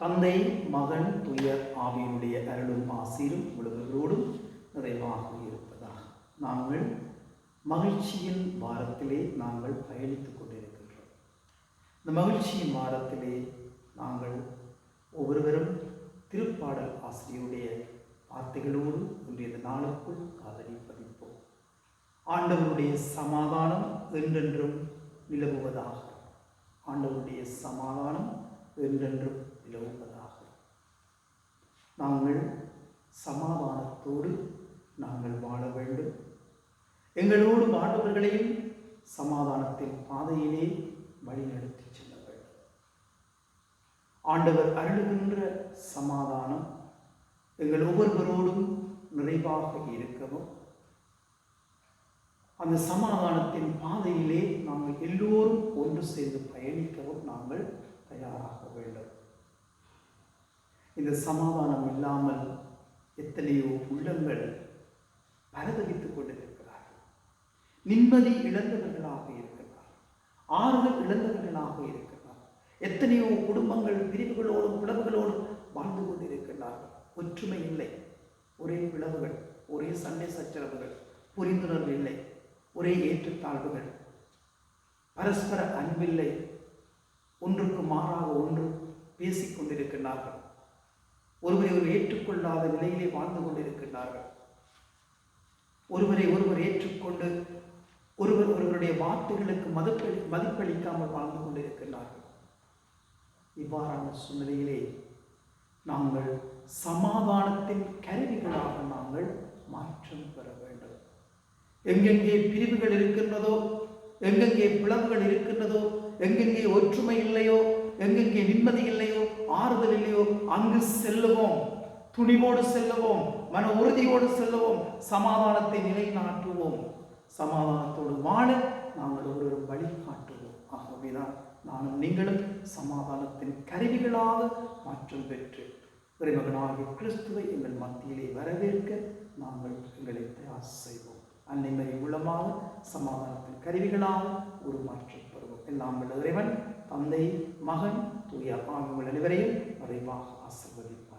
தந்தை மகன் துயர் ஆவியினுடைய அருளும் ஆசீரும் உலகங்களோடும் நிறைவாக இருப்பதாக நாங்கள் மகிழ்ச்சியின் வாரத்திலே நாங்கள் பயணித்துக் கொண்டிருக்கின்றோம். இந்த மகிழ்ச்சியின் வாரத்திலே நாங்கள் ஒவ்வொருவரும் திருப்பாடல் ஆசிரியருடைய வார்த்தைகளோடு இன்றைய நாளுக்குள் காதலி பதிப்போம் ஆண்டவருடைய சமாதானம் என்றென்றும் நிலவுவதாக. ஆண்டவருடைய சமாதானம் என்றென்றும் நிலவுவதாக. நாங்கள் சமாதானத்தோடு நாங்கள் வாழ வேண்டும். எங்களோடு வாழ்பவர்களையும் சமாதானத்தின் பாதையிலே வழிநடத்தி செல்ல வேண்டும். ஆண்டவர் அருளுகின்ற சமாதானம் எங்கள் ஒவ்வொருவரோடும் நிறைவாக இருக்கவும் அந்த சமாதானத்தின் பாதையிலே நாங்கள் எல்லோரும் ஒன்று சேர்ந்து பயணிக்கவும் நாங்கள் தயாராக வேண்டும். இந்த சமாதானம் இல்லாமல் எத்தனையோ உள்ளங்கள் பரதவித்துக் கொண்டிருக்கிறார்கள். நிம்மதி இழந்தவர்களாக இருக்கிறார் ஆறுதல் இழந்தவர்களாக இருக்கிறார் எத்தனையோ குடும்பங்கள் பிரிவுகளோடும் உழவுகளோடும் வாழ்ந்து கொண்டிருக்கிறார்கள். ஒற்றுமை இல்லை. ஒரே பிளவுகள் ஒரே சண்டை சச்சரவுகள் புரிந்துணர்வு இல்லை. ஒரே ஏற்றத்தாழ்வுகள். பரஸ்பர அன்பில்லை. ஒன்றுக்கு மாறாக ஒன்று பேசிக் கொண்டிருக்கின்றார்கள் ஒருவரை ஒரு ஏற்றுக்கொள்ளாத நிலையிலே வாழ்ந்து கொண்டிருக்கின்றார்கள். ஒருவரை ஒருவர் ஏற்றுக்கொண்டு ஒருவர் ஒருவருடைய வார்த்தைகளுக்கு மதிப்பளி மதிப்பளிக்காமல் வாழ்ந்து கொண்டிருக்கின்றார்கள். இவ்வாறான சூழ்நிலையிலே நாங்கள் சமாதானத்தின் கருவிகளாக நாங்கள் மாற்றம் பெற வேண்டும். எங்கெங்கே பிரிவுகள் இருக்கின்றதோ எங்கெங்கே பிளவுகள் இருக்கின்றதோ எங்கெங்கே ஒற்றுமை இல்லையோ எங்கெங்கே நிம்மதி இல்லையோ ஆறுதல் இல்லையோ அங்கு செல்லுவோம். துணிவோடு செல்லுவோம் மன உறுதியோடு செல்லுவோம் சமாதானத்தை நிலைநாட்டுவோம். சமாதானத்தோடு வாழ நாங்கள் ஒரு வழிகாட்டுவோம் ஆகவேதான் நானும் நீங்களும் சமாதானத்தின் கருவிகளாக மாற்றம் பெற்று இறைமகனாகிய கிறிஸ்துவை எங்கள் மத்தியிலே வரவேற்க நாங்கள் எங்களை தயார் செய்வோம். அன்னை மறை சமாதானத்தின் கருவிகளாக ஒரு மாற்றம் எல்லாம் இறைவன் தந்தை மகன் தூய ஆண்கள் அனைவரையும் மறைவாக ஆசிர்வதிப்பார்.